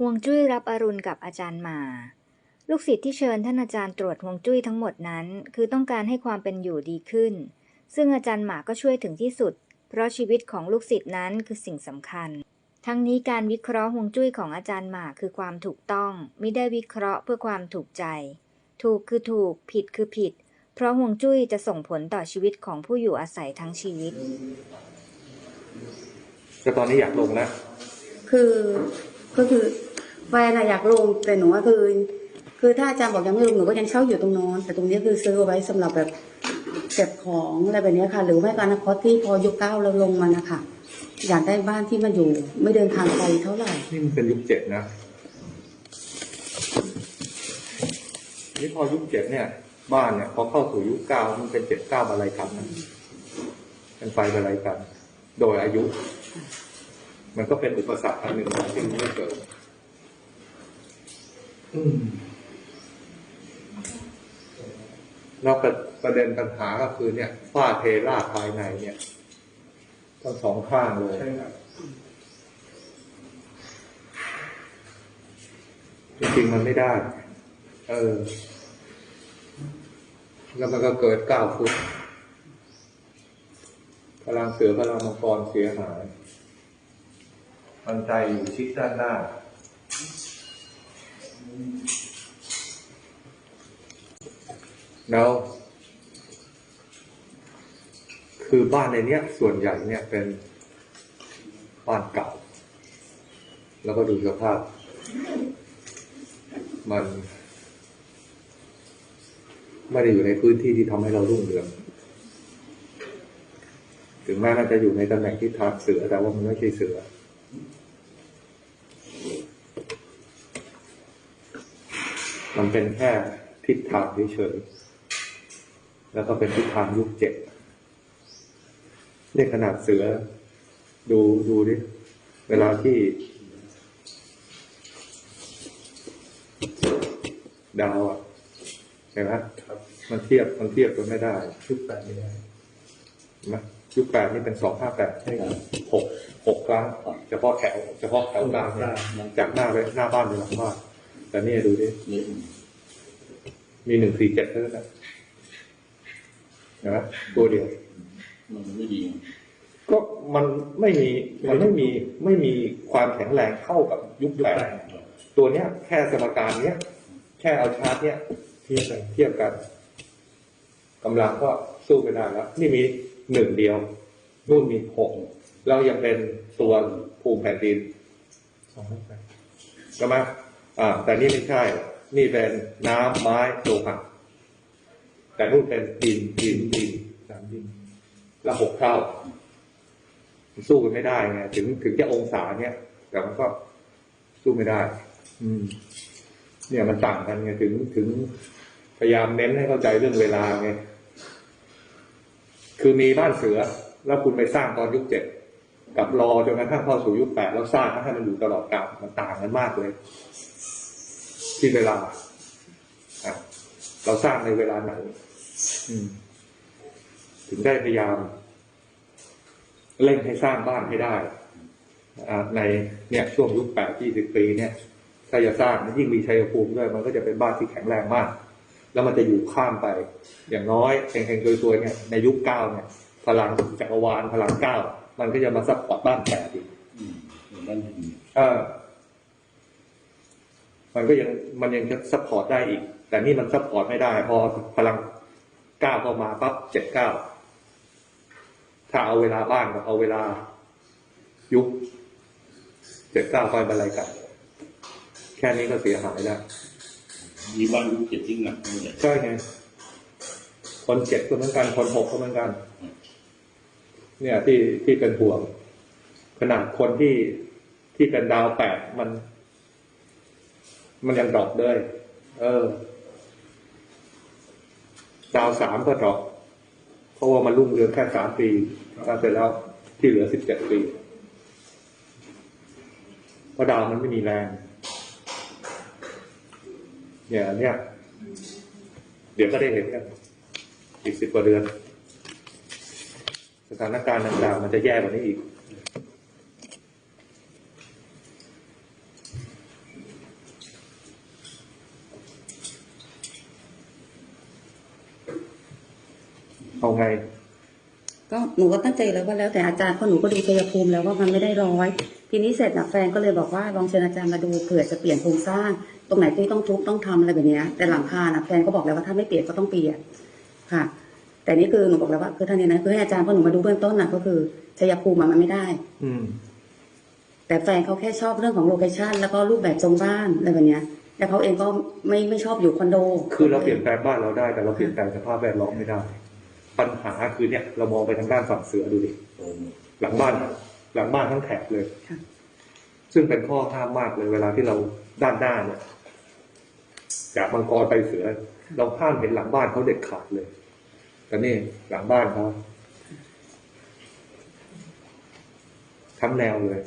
ห่วงจุ้ยรับอรุณกับอาจารย์หมา ลูกศิษย์ที่เชิญท่านอาจารย์ตรวจห่วงจุ้ยทั้งหมดนั้น คือต้องการให้ความเป็นอยู่ดีขึ้น ซึ่งอาจารย์หมาก็ช่วยถึงที่สุด เพราะชีวิตของลูกศิษย์นั้นคือสิ่งสำคัญ ทั้งนี้การวิเคราะห์ห่วงจุ้ยของอาจารย์หมาคือความถูกต้อง ไม่ได้วิเคราะห์เพื่อความถูกใจ ถูกคือถูก ผิดคือผิด เพราะห่วงจุ้ยจะส่งผลต่อชีวิตของผู้อยู่อาศัยทั้งชีวิตก็ตอนนี้อยากลงแล้วคือ ก็คือแฟนอะอยากลงแต่หนูว่าคือ คือถ้าอาจารย์บอกยังไม่ลงหนูก็ยังเช่าอยู่ตรงน้นแต่ตรงนี้คือซื้อไว้สำหรับแบบเก็บของอะไรแบบนี้ค่ะ หรือไม่ก็อนาคตที่พอยุคเก้าเราลงมานะคะอยากได้บ้านที่มันอยู่ ไม่เดินทางไกลเท่าไหร่นี่มันเป็นยุคเจ็ดนะนี่พอยุคเจ็ดเนี่ย บ้านเนี่ยพอเข้าสู่ยุคเก้ามันเป็นเจ็ดเก้าอะไรกันนะเป็นไฟอะไรกัน โดยอายุ มันก็เป็นอุปสรรคอันหนึ่งที่มันไม่เกิดอืมแล้วประประเด็นปัญหาก็คือเนี่ยฝ้าเทราภายในเนี่ยทั้งสองข้างเลยจริงๆมันไม่ได้ เออ แล้วมันก็เกิดเก้าฟุตพลังเสือพลังมังกรเสียหาย ปันใจอยู่ชิดด้านหน้า แล้วคือบ้านในเนี้ย ส่วนใหญ่เนี่ยเป็นบ้านเก่า แล้วก็ดูสภาพ มัน ไม่ได้อยู่ในพื้นที่ที่ทำให้เรารุ่งเรืองถึงแม้มันจะอยู่ในตำแหน่งที่ทางเสือแต่ว่ามันไม่ใช่เสือ มันเป็นแค่ทิศทางเฉยๆ แล้วก็เป็นทิศทางยุคเจ็ดเนี่ยขนาดเสือ ดูดูดิ เวลาที่ดาวอะใช่ไหมครับมันเทียบมันเทียบกันไม่ได้ชุดแปดไม่ได้เห็นไหม ยุคแปดนี่เป็นสองห้าแปดหกหกครั้งเฉพาะแถวเฉพาะแถวกลางเนี่ยจากหน้าไปหน้าบ้านไปหลังบ้านแต่นี่ดูดินี่มีหนึ่งสี่เจ็ดเท่านั้นนะเห็นไหมตัวเดียวมันไม่ดีก็มันไม่มีมันไม่มีไม่มีความแข็งแรงเท่ากับยุคแปดตัวเนี้ย แค่สมการเนี้ยแค่เอาชาร์ตเนี้ยเทียบกันเทียบกันกำลังก็สู้ไม่ได้แล้ว นี่มี หนึ่งเดียวนู่นมีหกเรายังเป็นตัวภูมิแผ่นดินสองห้าแปดใช่ไหมอ่า แต่นี่ไม่ใช่ นี่เป็นน้ำไม้โลหะแต่นู่นเป็นดินดินดินสามดินละหกเท่ามันสู้กันไม่ได้ไงถึงถึงจะองศาเนี้ยแต่มันก็สู้ไม่ได้ อืม เนี่ยมันต่างกันไงถึงถึงพยายามเน้นให้เข้าใจเรื่องเวลาไง คือมีบ้านเสือ แล้วคุณไปสร้างตอนยุคเจ็ดกับรอจนกระทั่งเข้าสู่ยุคแปดแล้วสร้างให้มันอยู่ตลอดกาลมันต่างกันมากเลย ที่เวลาเราสร้างในเวลาไหนถึงได้พยายามเร่งให้สร้างบ้านให้ได้ในเนี่ยช่วงยุคแปดยี่สิบปีเนี่ย ถ้าจะสร้างยิ่งมีชัยภูมิด้วย มันก็จะเป็นบ้านที่แข็งแรงมาก แล้วมันจะอยู่ข้ามไป อย่างน้อยเฮงๆซวยๆเนี่ยในยุคเก้าเนี่ยพลังจักรวาลพลังเก้ามันก็จะมาซัพพอร์ตบ้านแปดอีกอืมอย่างนั้นดีเออมันก็ยังมันยังจะซัพพอร์ตได้อีก แต่นี่มันซัพพอร์ตไม่ได้ พอพลังเก้าเข้ามาปั๊บเจ็ดเก้าถ้าเอาเวลาบ้านกับเอาเวลา ยุคเจ็ดเก้าคอยบรรลัยกัน แค่นี้ก็เสียหายแล้ว มีบ้านยุคเจ็ดที่หนักเลยใช่ไง คนเจ็ดก็เหมือนกัน คนหกก็เหมือนกัน เนี่ยที่ที่เป็นห่วง ขนาดคนที่ที่เป็นดาวแปดมัน มันยังดรอปเลยเออ ดาวสามก็ดรอปเพราะว่ามันรุ่งเรืองแค่สามปีแล้วเสร็จแล้วที่เหลือสิบเจ็ดปีเพราะดาวมันไม่มีแรง เนี่ยเนี่ยเดี๋ยวก็ได้เห็นกันอีกสิบกว่าเดือน สถานการณ์ต่างๆมันจะแย่กว่านี้อีก เอาไง ก็หนูก็ตั้งใจแล้วว่าแล้วแต่อาจารย์เพราะหนูก็ดูชัยภูมิแล้วว่ามันไม่ได้ร้อย ทีนี้เสร็จนะแฟนก็เลยบอกว่าลองเชิญอาจารย์มาดูเผื่อจะเปลี่ยนโครงสร้าง ตรงไหนที่ต้องทุบต้องทำอะไรแบบเนี้ยแต่หลังคานะแฟนก็บอกแล้วว่าถ้าไม่เปลี่ยนก็ต้องเปลี่ยนค่ะ แต่นี่คือหนูบอกแล้วว่าคือท่านนี้นะคือให้อาจารย์เพราะหนูมาดูเบื้องต้นนะก็คือชัยภูมิอะมันไม่ได้ อืมแต่แฟนเขาแค่ชอบเรื่องของโลเคชันแล้วก็รูปแบบทรงบ้านอะไรแบบเนี้ยแต่เขาเองก็ไม่ไม่ชอบอยู่คอนโด คือเราเปลี่ยนแปลงบ้านเราได้ แต่เราเปลี่ยนแปลงสภาพแวดล้อมไม่ได้ ปัญหาคือเนี่ย เรามองไปทางด้านฝั่งเสือดูดิโอ้หลังบ้าน หลังบ้านทั้งแถบเลยค่ะซึ่งเป็นข้อห้ามมากเลยเวลาที่เราด้านหน้าเนี่ย จากมังกรไปเสือ เราห้ามเห็นหลังบ้านเขาเด็ดขาดเลย แต่นี่หลังบ้านเขาทั้งแนวเลย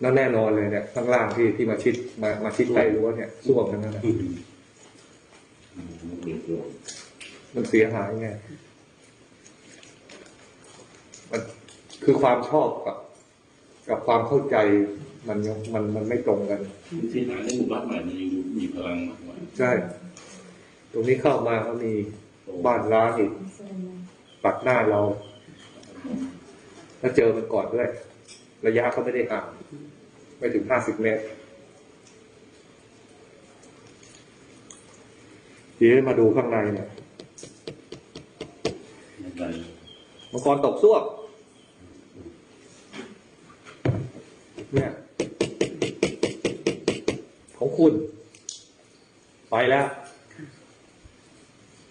แล้วแน่นอนเลยเนี่ยข้างล่างที่ที่มาชิดมามาชิดใต้รั้วเนี่ยส้วมทั้งนั้นนะอืมมันเสียหายไงมันคือความชอบกับกับความเข้าใจ มันยังมันมันไม่ตรงกันวิธีหาในหมู่บ้านใหม่มันยังดูมีพลังมากกว่าใช่ ตรงนี้เข้ามาเขามีบ้านร้างอีกปักหน้าเราแล้วเจอมันก่อนด้วย ระยะก็ไม่ได้ห่างไม่ถึงห้าสิบเมตรทีนี้มาดูข้างในเนี่ยในใจมังกรตกซ่วมเนี่ยของ คุณ ไปแล้ว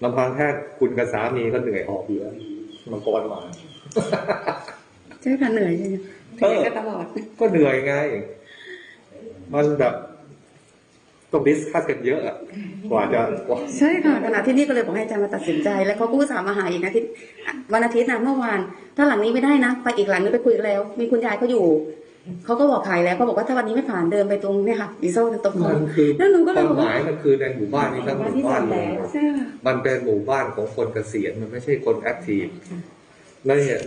ลำพังแค่คุณกับสามีก็เหนื่อยหอบอยู่แล้วมังกรมาใช่ค่ะเหนื่อยใช่ไหมเออก็ตลอด ก็เหนื่อยไง มันแบบต้องดิสคัสกันเยอะอะกว่าจะกว่าใช่ค่ะขณะที่นี่ก็เลยบอกให้อาจารย์มาตัดสินใจ แล้วเขาก็อุตส่าห์มาหาอีกอาทิตย์วันอาทิตย์นะเมื่อวาน ถ้าหลังนี้ไม่ได้นะ ไปอีกหลังนึงไปคุยกันแล้ว มีคุณยายเขาอยู่ เขาก็บอกขายแล้วเขาบอกว่าถ้าวันนี้ไม่ผ่านเดินไปตรงเนี่ยค่ะอีโซ่ตรงคอมันคือแล้วหนูก็คเลยวามบอกหว่า มายมันคือในหมู่บ้านนี้ทั้งหมู่บ้านเลยใช่ค่ะ มันเป็นหมู่บ้านของคนเกษียณมันไม่ใช่คนแอคทีฟแล้วเนี่ย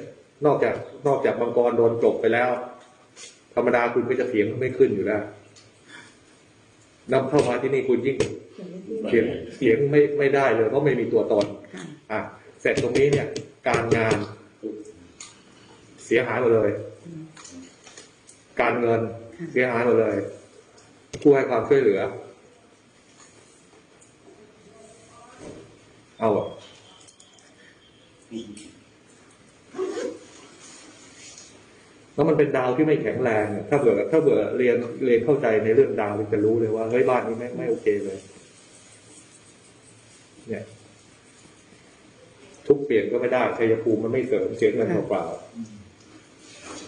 นอกจากนอกจากมังกรโดนจบไปแล้ว ธรรมดาคุณก็จะเถียงไม่ขึ้นอยู่แล้วนำเข้ามาที่นี่คุณยิ่งเถียงเถียงไม่ไม่ได้เลยเพราะไม่มีตัวตน ค่ะอะเสร็จตรงนี้เนี่ย การงาน เสียหายหมดเลย การเงินเสียหายหมดเลย ผู้ให้ความช่วยเหลือ เอาอะแล้วมันเป็นดาวที่ไม่แข็งแรง ถ้าเผื่อถ้าเผื่อเรียนเรียนเข้าใจในเรื่องดาวมันจะรู้เลยว่าเฮ้ยบ้านนี้ไม่ไม่โอเคเลย เนี่ย ทุกเปลี่ยนก็ไม่ได้ชัยภูมิมันไม่เสริมเสียเงินเปล่า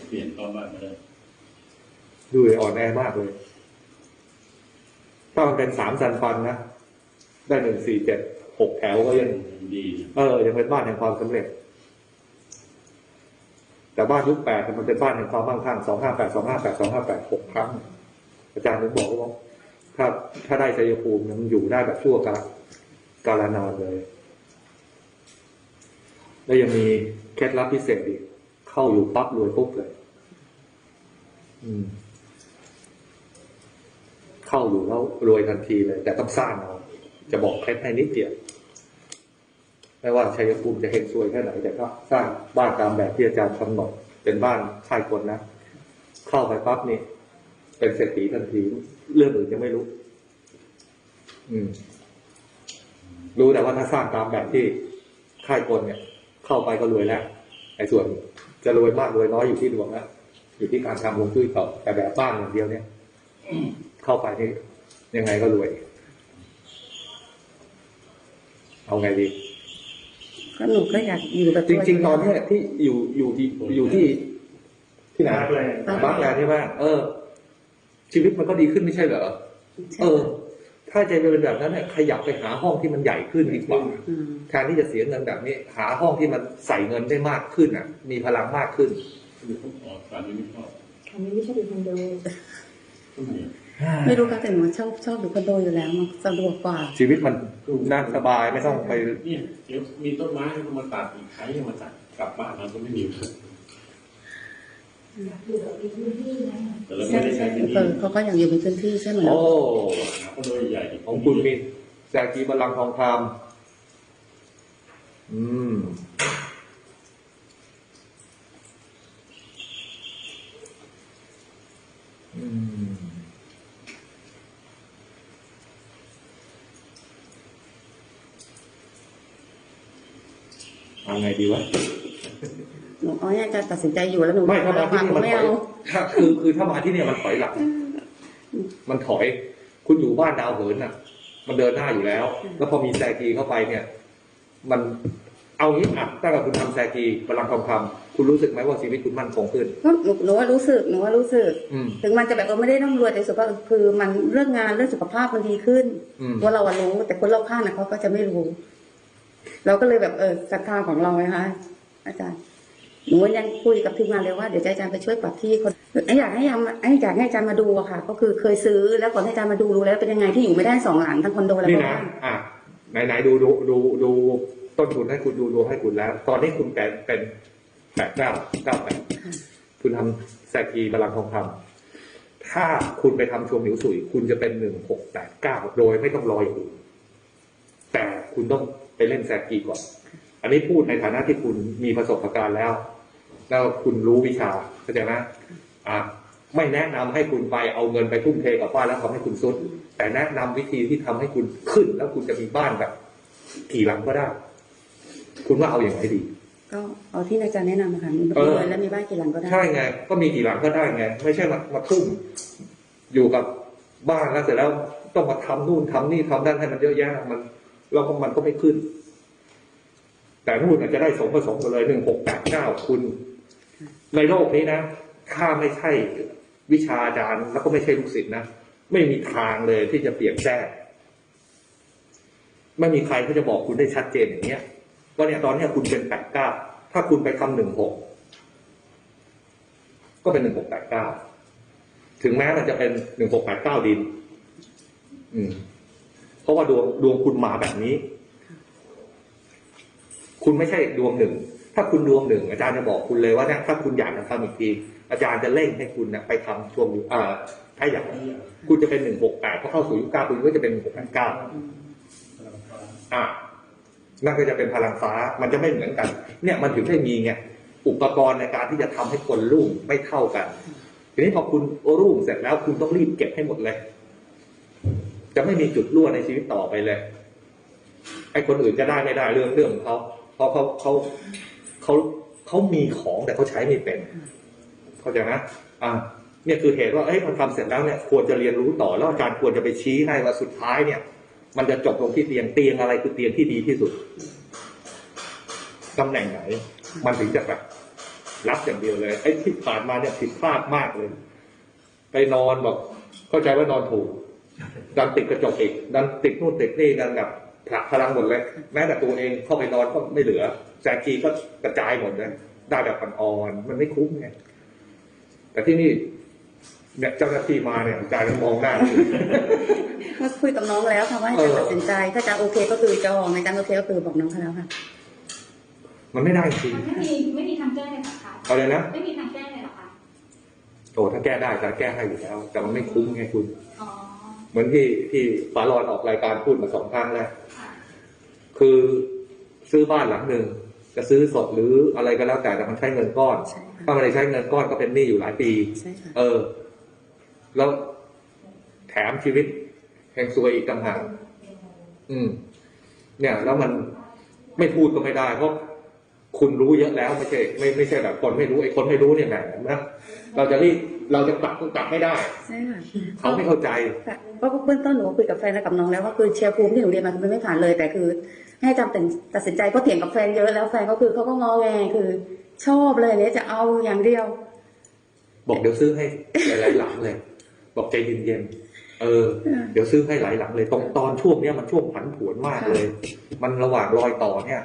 เปลี่ยนเข้าบ้าไม่ได้ ดูเลยอ่อนแอมากเลย ถ้ามันเป็นสามซันฟันนะ ได้หนึ่งสี่เจ็ดหกแถวก็ยังดีเออ ยังเป็นบ้านแห่งความสำเร็จ แต่บ้านยุคแปดมันเป็นบ้านแห่งความมั่งคั่งสองห้าแปดสองห้าแปดสองห้าแปดหกครั้ง อาจารย์ถึงบอกว่าถ้าถ้าได้ชัยภูมิเนี่ยมันอยู่ได้แบบชั่วกาลกาลนานเลย แล้วยังมีเคล็ดลับพิเศษอีก เข้าอยู่ปั๊บรวยปุ๊บเลย อืม เข้าอยู่แล้วรวยทันทีเลย แต่ต้องสร้างเอาจะบอกเคล็ดให้นิดเดียวไม่ว่าชัยภูมิจะเฮงซวยแค่ไหน แต่ก็สร้างบ้านตามแบบที่อาจารย์กำหนดเป็นบ้านชายคนนะเข้าไปปั๊บนี่เป็นเศรษฐีทันทีเรื่องอื่นยังไม่รู้ อืม รู้แต่ว่าถ้าสร้างตามแบบที่ค่ายคนเนี่ย เข้าไปก็รวยแล้วไอ้ส่วนจะรวยมากรวยน้อยอยู่ที่ดวงแล้วอยู่ที่การทำลงจุ้ยต่อแต่แบบบ้านอย่างเดียวเนี่ย เข้าไปนี่ยังไงก็รวย เอาไงดีก็หนูก็อยากอยู่แบบจริง ๆ ตอนเนี้ยที่อยู่อยู่ที่อยู่ที่ ที่ไหนบาร์แลนด์บาร์แลนด์ใช่ไหมเออ ชีวิตมันก็ดีขึ้นไม่ใช่เหรอเออ ถ้าใจเป็นแบบนั้นเนี่ยขยับไปหาห้องที่มันใหญ่ขึ้นดีกว่าอืมแทนที่จะเสียเงินแบบนี้ หาห้องที่มันใส่เงินได้มากขึ้นอะ มีพลังมากขึ้นอ๋อสามีไม่ชอบอันนี้ไม่ใช่ดูคอนโดทำ ไมอะไม่รู้ค่ะแต่หนูชอบชอบอยู่คอนโดอยู่แล้วมันสะดวกกว่า ชีวิตมันนั่งสบายไม่ต้องไปเนี่ยเดี๋ยวมีต้นไม้ให้มาตัดอีกใครจะมาตัดกลับบ้านเราก็ไม่มีแต่เราไม่ได้ใช้ที่เอนี่อเขาก็อยากอยู่ในพื้นที่ใช่ไหมโอ้หาคอนโดใหญ่ๆของคุณมีแจกีบาลังก์ทองคอืม อืม เอา ไงดีวะหนูเอาให้อาจารย์ตัดสินใจอยู่แล้วหนูไม่ถ้ามาที่นี่มันไม่ถอยเอาถ้าคือคือถ้ามาที่เนี่ยมันถอยหลังมันถอย คุณอยู่บ้านดาวเหินน่ะ มันเดินหน้าอยู่แล้ว แล้วพอมีแซกีเข้าไปเนี่ย มันเอางี้อะถ้าเกิดคุณทำแซกีพลังทองคำคุณรู้สึกไหมว่าชีวิตคุณมั่นคงขึ้นก็หนูหนูว่ารู้สึกหนูว่ารู้สึกอืมถึงมันจะแบบว่าไม่ได้ร่ำรวยแต่รู้สึกว่าคือมันเรื่องงานเรื่องสุขภาพมันดีขึ้นอืมว่าเราอะรู้แต่คนรอบข้างนะเขาก็จะไม่รู้ เราก็เลยแบบเออศรัทธาของเราไงคะอาจารย์หนูยังคุยกับทีมงานเลยว่าเดี๋ยวจะอาจารย์ไปช่วยปรับที่คนอยากให้ยามให้อยากให้อาจารย์มาดูอะค่ะ ก็คือเคยซื้อแล้วก่อนให้อาจารย์มาดูรู้แล้วเป็นยังไงที่อยู่ไม่ได้สองหลังทั้งคอนโดและนี่บ้านะนอะไหนไหนดูดูดูดูต้นทุนให้คุณดูดูให้คุณแล้ว ตอนนี้คุณแปดเป็นแปดเก้าเก้าแปดคุณทำแซกีพลังทองคำถ้าคุณไปทำชวงหมิวสุย คุณจะเป็นหนึ่งหกแปดเก้าโดยไม่ต้องรออย่างอื่นแต่คุณต้อง ไปเล่นแซกีก่อน อันนี้พูดในฐานะที่คุณมีประสบการณ์แล้ว แล้วคุณรู้วิชาเข้าใจไหมอะไม่แนะนำให้คุณไปเอาเงินไปทุ่มเทกับบ้านแล้วทำให้คุณซุด แต่แนะนำวิธีที่ทำให้คุณขึ้น แล้วคุณจะมีบ้านแบบกี่หลังก็ได้ คุณว่าเอาอย่างไรดี ก็เอาที่อาจารย์แนะนำอะค่ะมีเออเงินแล้วมีบ้านกี่หลังก็ได้ใช่ไง ก็มีกี่หลังก็ได้ไง ไม่ใช่มามาทุ่มอยู่กับบ้านแล้วเสร็จแล้วต้องมาทำนู่นทำนี่ทำนั่นให้มันเยอะแยะมัน แล้วก็มันก็ไม่ขึ้น แต่นู่นอาจจะได้สมผสมกันเลยหนึ่งหกแปดเก้าคุณ ในโลกนี้นะถ้าไม่ใช่วิชาอาจารย์แล้วก็ไม่ใช่ลูกศิษย์นะไม่มีทางเลยที่จะเปลี่ยนแท้ไม่มีใครเขาจะบอกคุณได้ชัดเจนอย่างเงี้ยว่าเนี่ยตอนเนี้ยคุณเป็นแปดเก้าถ้าคุณไปทำหนึ่งหกก็เป็นหนึ่งหกแปดเก้าถึงแม้มันจะเป็นหนึ่งหกแปดเก้าดิน อืม เพราะว่าดวงดวงคุณมาแบบนี้ คุณไม่ใช่ดวงหนึ่ง ถ้าคุณดวงหนึ่ง อาจารย์จะบอกคุณเลยว่าเนี่ยถ้าคุณอยากจะทำอีกที อาจารย์จะเร่งให้คุณนะไปทำช่วงอ่าถ้าอยากคุณจะเป็นหนึ่งหกแปดพอเข้าสู่ยุคเก้าคุณก็จะเป็นหนึ่งหกแปดเก้าอะนั่นก็จะเป็นพลังฟ้ามันจะไม่เหมือนกัน เนี่ยมันถึงได้มีไงอุปกรณ์ในการที่จะทำให้คนรุ่งไม่เท่ากัน ทีนี้พอคุณรุ่งเสร็จแล้วคุณต้องรีบเก็บให้หมดเลย จะไม่มีจุดรั่วในชีวิตต่อไปเลยไอ้คนอื่นจะได้ไม่ได้เรื่องเรื่องของเขาเพราะเขาเขาเขาเขามีของแต่เขาใช้ไม่เป็น เข้าใจไหมอ่าเนี่ยคือเหตุว่าเอ้ยมันทำเสร็จแล้วเนี่ยควรจะเรียนรู้ต่อแล้วอาจารย์ควรจะไปชี้ให้ว่าสุดท้ายเนี่ย มันจะจบลงที่เตียงเตียงอะไรคือเตียงที่ดีที่สุดตำแหน่งไหน มันถึงจะแบบรับอย่างเดียวเลยไอ้ที่ผ่านมาเนี่ยผิดพลาดมากเลย ไปนอนบอกเข้าใจว่านอนถูก ดันติดกระจกอีกดันติดนู่นติดนี่กันแบบผลักพลังหมดเลย แม้แต่ตัวเองเข้าไปนอนก็ไม่เหลือแจกีก็กระจายหมดเลยได้แบบอ่อนๆมันไม่คุ้มไงแต่ที่นี่เนี่ยเจ้าหน้าที่มาเนี่ยอาจารย์ยังมองหน้าอยู่เมื่อคุยกับน้องแล้วค่ะว่าให้อาจารย์ตัดสินใจ ถ้าอาจารย์โอเคก็คือจองอาจารย์โอเคก็คือบอกน้องเขาแล้วค่ะ มันไม่ได้จริงไม่มีไม่มีทางแก้เลยเหรอคะเอาเลยนะไม่มีทางแก้เลยเหรอคะโอ้ถ้าแก้ได้อาจารย์แก้ให้อยู่แล้ว แต่มันไม่คุ้มไงคุณอ๋อ เหมือนที่ที่ปารอนออกรายการพูดมาสองครั้งแล้วค่ะคือซื้อบ้านหลังหนึ่งจะซื้อสดหรืออะไรก็แล้วแต่แต่มันใช้เงินก้อนใช่ค่ะถ้าไม่ได้ใช้เงินก้อนก็เป็นหนี้อยู่หลายปีใช่ค่ะเออ แล้วแถมชีวิตแห่งซวยอีกต่างหากอืม เนี่ย แล้วมันไม่พูดก็ไม่ได้เพราะ คุณรู้เยอะแล้วไม่ใช่ไม่ไม่ใช่แบบคนไม่รู้ไอ้คนไม่รู้เนี่ยแหมนะเราจะรีบเราจะกลับก็กลับไม่ได้ใช่ค่ะเขาไม่เข้าใจค่ะเพราะเบื้องต้นหนูก็คุยกับแฟนและกับน้องแล้วว่าคือเชียร์ภูมิที่หนูเรียนมาคือมันไม่ผ่านเลย แต่คือ ให้อาจารย์ตัดสินใจเพราะเถียงกับแฟนเยอะแล้วแฟนก็คือเขาก็งอแงคือ ชอบเลยเนี่ยจะเอาอย่างเดียว บอกเดี๋ยวซื้อให้หลายๆหลังเลย บอกใจเย็นๆเออ เดี๋ยวซื้อให้หลายหลังเลยตรงตอนช่วงเนี้ยมันช่วงผันผวนมากเลย มันระหว่างรอยต่อเนี่ย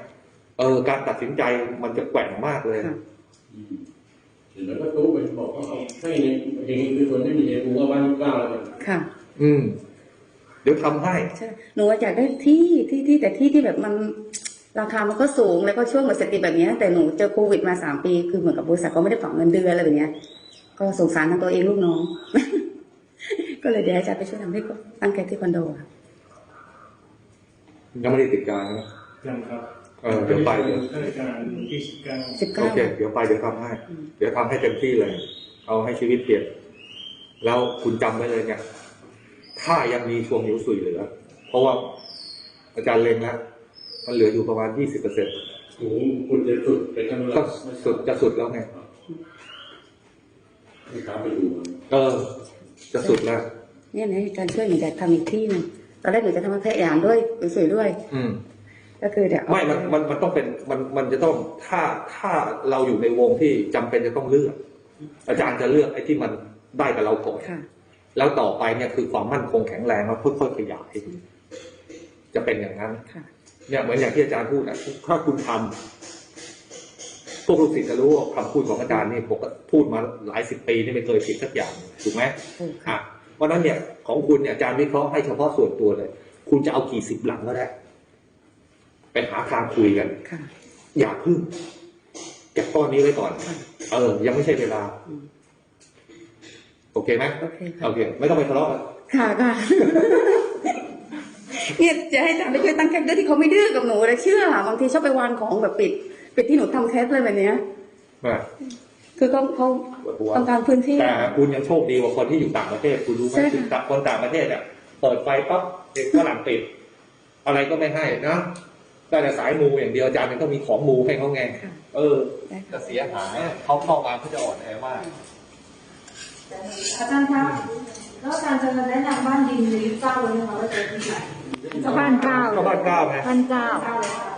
เออการตัดสินใจมันจะแกว่งมากเลยค่ะแล้วก็ตู้ไปบอกว่าเอาให้ในเองคือคนที่มีเองกูว่าบ้านเก้าแล้วกันค่ะ อืม เดี๋ยวทำให้ใช่หนูอยากได้ที่ที่ที่แต่ที่ที่แบบมันราคามันก็สูงแล้วก็ช่วงหมดสติแบบเนี้ยแต่หนูเจอโควิดมาสามปี คือเหมือนกับบริษัทเขาไม่ได้ฝังเงินเดือนอะไรแบบเนี้ยก็สงสารทั้งตัวเองลูกน้อง ก็เลยเดี๋ยวอาจารย์ไปช่วยทำให้ตั้งแคที่คอนโดค่ะยังไม่ได้ติดการนะยังครับ เอเออเดี๋ยวไปเดี๋ยวข้าราชการที่สิบเก้าสิบเก้าโอเคเดี๋ยวไปเดี๋ยวทำให้ เดี๋ยวทำให้เต็มที่เลย เอาให้ชีวิตเปลี่ยน แล้วคุณจำไว้เลยเนี่ย ถ้ายังมีช่วงนิ้วสุยเหลือ เพราะว่าอาจารย์เล็งแล้วมันเหลืออยู่ประมาณยี่สิบเปอร์เซ็นต์สูงคุณจะสุดไปข้างก็ล่างสุดจะสุดแล้วไง ไม่กล้าไปดูเออ จะสุดแล้ว เนี่ยนะอาจารย์ช่วยหนูจะทำอีกที่หนึงตอนแรกหนูจะทำมาแพะอย่างด้วยสวยๆด้วย อืม ก็คือเดี๋ยวเอาไม่มันมันมันต้องเป็นมันมันจะต้องถ้าถ้าเราอยู่ในวงที่จำเป็นจะต้องเลือก อาจารย์จะเลือกไอ้ที่มันได้กับเราก่อนค่ะแล้วต่อไปเนี่ยคือความมั่นคงแข็งแรงแล้วค่อยๆขยาย จะเป็นอย่างนั้นค่ะเนี่ยเหมือนอย่างที่อาจารย์พูดนะถ้าคุณทำพวกลูกศิษย์จะรู้ว่าคำพูดของอาจารย์นี่ผมก็พูดมาหลายสิบปีนี่ไม่เคยผิดสักอย่างถูกไหมถูกค่ะอะเพราะฉะนั้นเนี่ยของคุณเนี่ยอาจารย์วิเคราะห์ให้เฉพาะส่วนตัวเลย คุณจะเอากี่สิบหลังก็ได้ ไปหาทางคุยกันค่ะ อย่าพึ่งเก็บก้อนนี้ไว้ก่อน ค่ะ เออ ยังไม่ใช่เวลา อืมโอเคไหมโอเคค่ะโอเค ไม่ต้องไปทะเลาะกันค่ะค่ะ เนี่ยจะให้อาจารย์ไปช่วยตั้งแคปด้วยที่เขาไม่ดื้อกับหนูเลยเชื่อบางทีชอบไปวางของแบบปิด ปิดที่หนูทำแคปเลยแบบเนี้ยนะคือเขาเขาปวดหัว ต้องการพื้นที่ แต่คุณยังโชคดีกว่าคนที่อยู่ต่างประเทศ คุณรู้ไหมใช่ค่ะ คือต่างคนต่างประเทศเนี่ยเปิดไฟปั๊บเด็กฝรั่งปิด อะไรก็ไม่ให้นะ ได้แต่สายมูอย่างเดียวอาจารย์มันต้องมีของมูให้เขาไงค่ะเออได้ค่ะจะเสียหายเขาเข้ามาเขาจะอ่อนแอมากอาจารย์ครับแล้วอาจารย์จะแนะนำบ้านดินหรือเจ้าเลยนะคะว่าจะที่ไหนบ้านเก้าก็บ้านเก้าไงบ้านเก้าเจ้าเลยค่ะ